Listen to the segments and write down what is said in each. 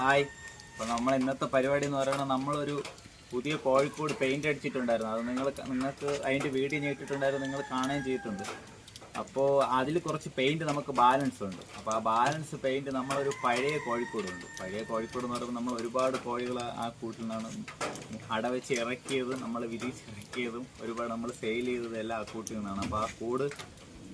Hi. അപ്പോൾ നമ്മൾ ഇന്നത്തെ പരിപാടി എന്ന് പറയുന്നത് നമ്മളൊരു പുതിയ കോഴിക്കോട് പെയിന്റ് അടിച്ചിട്ടുണ്ടായിരുന്നു. അത് നിങ്ങൾ നിങ്ങൾക്ക് അതിന്റെ വീഡിയോ ഞെട്ടിട്ടുണ്ടായിരുന്നു നിങ്ങൾ കാണുകയും ചെയ്തിട്ടുണ്ട്. അപ്പോൾ അതിൽ കുറച്ച് പെയിന്റ് നമുക്ക് ബാലൻസ് ഉണ്ട്. അപ്പോൾ ആ ബാലൻസ് പെയിന്റ് നമ്മളൊരു പഴയ കോഴിക്കോടുണ്ട്. പഴയ കോഴിക്കോട് എന്ന് പറയുമ്പോൾ നമ്മൾ ഒരുപാട് കോഴികൾ ആ കൂട്ടിൽ നിന്നാണ് അടവെച്ച് ഇറക്കിയതും നമ്മൾ വിരിച്ച് ഇറക്കിയതും ഒരുപാട് നമ്മൾ സെയിൽ ചെയ്തതും എല്ലാം ആ കൂട്ടിൽ നിന്നാണ്. അപ്പോൾ ആ കൂട്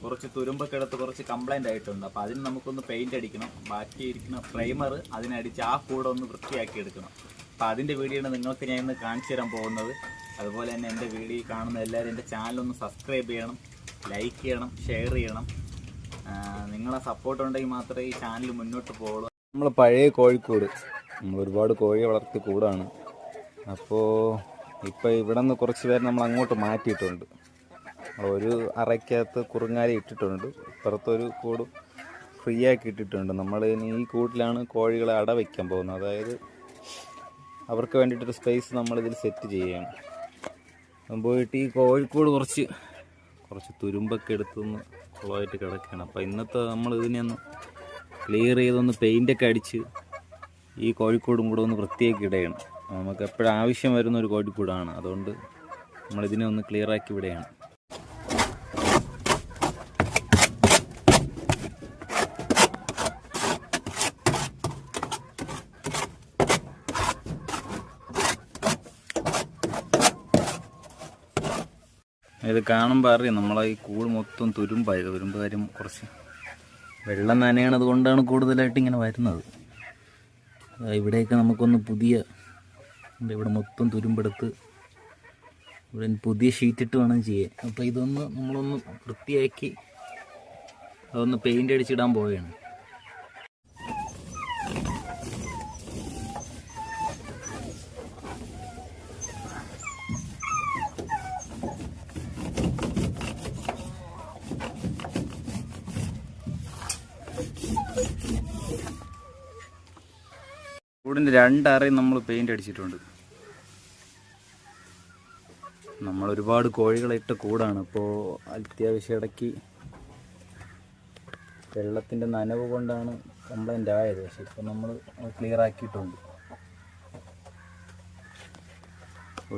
കുറച്ച് തുരുമ്പൊക്കെ എടുത്ത് കുറച്ച് കംപ്ലൈന്റ് ആയിട്ടുണ്ട്. അപ്പോൾ അതിന് നമുക്കൊന്ന് പെയിന്റ് അടിക്കണം. ബാക്കി ഇരിക്കുന്ന പ്രൈമർ അതിനടിച്ച് ആ കൂടെ ഒന്ന് വൃത്തിയാക്കി എടുക്കണം. അപ്പോൾ അതിന്റെ വീഡിയോ ആണ് നിങ്ങൾക്ക് ഞാൻ ഇന്ന് കാണിച്ചു തരാൻ പോകുന്നത്. അതുപോലെ തന്നെ എന്റെ വീഡിയോ കാണുന്ന എല്ലാവരും എന്റെ ചാനലൊന്ന് സബ്സ്ക്രൈബ് ചെയ്യണം. ലൈക്ക് ചെയ്യണം ഷെയർ ചെയ്യണം. നിങ്ങളെ സപ്പോർട്ട് ഉണ്ടെങ്കിൽ മാത്രമേ ഈ ചാനൽ മുന്നോട്ട് പോകുള്ളൂ. നമ്മൾ പഴയ കോഴിക്കോട്. ഒരുപാട് കോഴി വളർത്തി കൂടാണ്. അപ്പോൾ ഇപ്പോൾ ഇവിടെ നിന്ന് കുറച്ച് പേര് നമ്മൾ അങ്ങോട്ട് മാറ്റിയിട്ടുണ്ട്. ഒരു അറയ്ക്കകത്ത് കുറുങ്ങാലി ഇട്ടിട്ടുണ്ട്. ഇപ്പുറത്തൊരു കൂട് ഫ്രീ ആക്കി ഇട്ടിട്ടുണ്ട്. നമ്മൾ ഇനി ഈ കൂട്ടിലാണ് കോഴികളെ അട വയ്ക്കാൻ പോകുന്നത്. അതായത് അവർക്ക് വേണ്ടിയിട്ടൊരു സ്പേസ് നമ്മളിതിൽ സെറ്റ് ചെയ്യുകയാണ്. പോയിട്ട് ഈ കോഴിക്കോട് കുറച്ച് കുറച്ച് തുരുമ്പൊക്കെ എടുത്തൊന്ന് കുളമായിട്ട് കിടക്കുകയാണ്. അപ്പോൾ ഇന്നത്തെ നമ്മൾ ഇതിനെ ഒന്ന് ക്ലിയർ ചെയ്തൊന്ന് പെയിന്റൊക്കെ അടിച്ച് ഈ കോഴിക്കോടും കൂടെ ഒന്ന് വൃത്തിയാക്കി ഇടയാണ് നമുക്ക് എപ്പോഴും ആവശ്യം വരുന്ന ഒരു കോഴിക്കൂടാണ്. അതുകൊണ്ട് നമ്മളിതിനെ ഒന്ന് ക്ലിയറാക്കി വിടുകയാണ്. ഇത് കാണുമ്പോൾ അറിയാം നമ്മളെ ഈ കൂട് മൊത്തം തുരുമ്പായി തുരുമ്പ് കാര്യം കുറച്ച്. വെള്ളം നനയണത് കൊണ്ടാണ് കൂടുതലായിട്ട് ഇങ്ങനെ വരുന്നത്. ഇവിടെയൊക്കെ നമുക്കൊന്ന് പുതിയ ഇവിടെ മൊത്തം തുരുമ്പെടുത്ത് ഇവിടെ പുതിയ ഷീറ്റ് ഇട്ട് വേണം ചെയ്യാൻ. അപ്പോൾ ഇതൊന്ന് നമ്മളൊന്ന് വൃത്തിയാക്കി അതൊന്ന് പെയിന്റ് അടിച്ചിടാൻ പോവുകയാണ്. കൂടിന്റെ രണ്ടറയും നമ്മൾ പെയിന്റ് അടിച്ചിട്ടുണ്ട്. നമ്മൾ ഒരുപാട് കോഴികളെ ഇട്ട കൂടാണ്. അപ്പോൾ അത്യാവശ്യം ഇടയ്ക്ക് വെള്ളത്തിന്റെ നനവ് കൊണ്ടാണ് കംപ്ലൈന്റ് ആയത്. പക്ഷെ ഇപ്പം നമ്മൾ ക്ലിയർ ആക്കിയിട്ടുണ്ട്.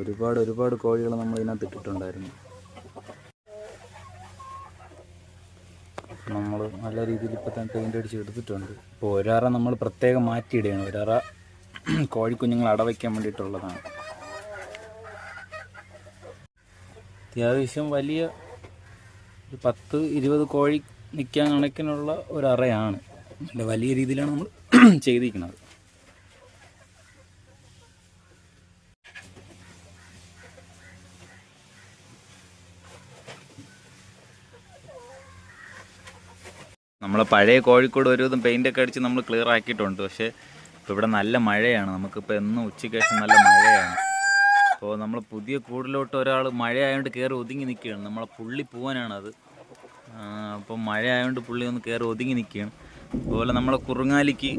ഒരുപാട് ഒരുപാട് കോഴികൾ നമ്മൾ ഇതിനകത്ത് ഇട്ടിട്ടുണ്ടായിരുന്നു. നമ്മൾ നല്ല രീതിയിൽ തന്നെ പെയിന്റ് അടിച്ച് എടുത്തിട്ടുണ്ട്. ഇപ്പോൾ ഒരറ നമ്മൾ പ്രത്യേകം മാറ്റിയിടുകയാണ്. ഒരറ കോഴിക്കുഞ്ഞുങ്ങൾ അടവയ്ക്കാൻ വേണ്ടിയിട്ടുള്ളതാണ്. അത്യാവശ്യം വലിയ ഒരു പത്ത് ഇരുപത് കോഴി നിൽക്കാൻ കണക്കിനുള്ള ഒരു അറയാണ് നല്ല വലിയ രീതിയിലാണ് നമ്മൾ ചെയ്തിരിക്കുന്നത്. നമ്മൾ പഴയ കോഴിക്കോട് ഒരുവിധം പെയിന്റൊക്കെ അടിച്ച് നമ്മൾ ക്ലിയർ ആക്കിയിട്ടുണ്ട്. പക്ഷേ ഇപ്പോൾ ഇവിടെ നല്ല മഴയാണ്. നമുക്കിപ്പോൾ എന്നും ഉച്ചയ്ക്ക് ശേഷം നല്ല മഴയാണ്. അപ്പോൾ നമ്മൾ പുതിയ കൂടിലോട്ട് ഒരാൾ മഴയായതുകൊണ്ട് കയറി ഒതുങ്ങി നിൽക്കുകയാണ് നമ്മളെ പുള്ളി പോവാനാണത്. അപ്പോൾ മഴ ആയതുകൊണ്ട് പുള്ളി ഒന്ന് കയറി ഒതുങ്ങി നിൽക്കുകയാണ് അതുപോലെ നമ്മളെ കുറുങ്ങാലിക്ക്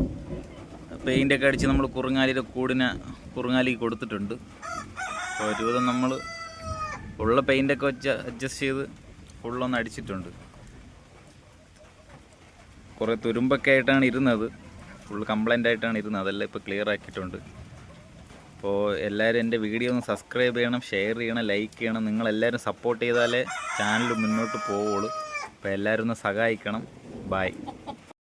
പെയിന്റൊക്കെ അടിച്ച് നമ്മൾ കുറുങ്ങാലിയുടെ കൂടിനെ കുറുങ്ങാലിക്ക് കൊടുത്തിട്ടുണ്ട്. അപ്പോൾ ഒരുവിധം നമ്മൾ ഉള്ള പെയിന്റൊക്കെ വെച്ച് അഡ്ജസ്റ്റ് ചെയ്ത് ഫുള്ളൊന്ന് അടിച്ചിട്ടുണ്ട്. കുറേ തുരുമ്പൊക്കെ ആയിട്ടാണ് ഇരുന്നത്. ഫുൾ കംപ്ലൈന്റ് ആയിട്ടാണ് ഇരുന്നത്. അതെല്ലാം ഇപ്പോൾ ക്ലിയർ ആക്കിയിട്ടുണ്ട്. അപ്പോൾ എല്ലാവരും എന്റെ വീഡിയോ ഒന്ന് സബ്സ്ക്രൈബ് ചെയ്യണം ഷെയർ ചെയ്യണം ലൈക്ക് ചെയ്യണം. നിങ്ങളെല്ലാവരും സപ്പോർട്ട് ചെയ്താലേ ചാനൽ മുന്നോട്ട് പോവുള്ളൂ. അപ്പോൾ എല്ലാവരും ഒന്ന് സഹായിക്കണം. ബായ്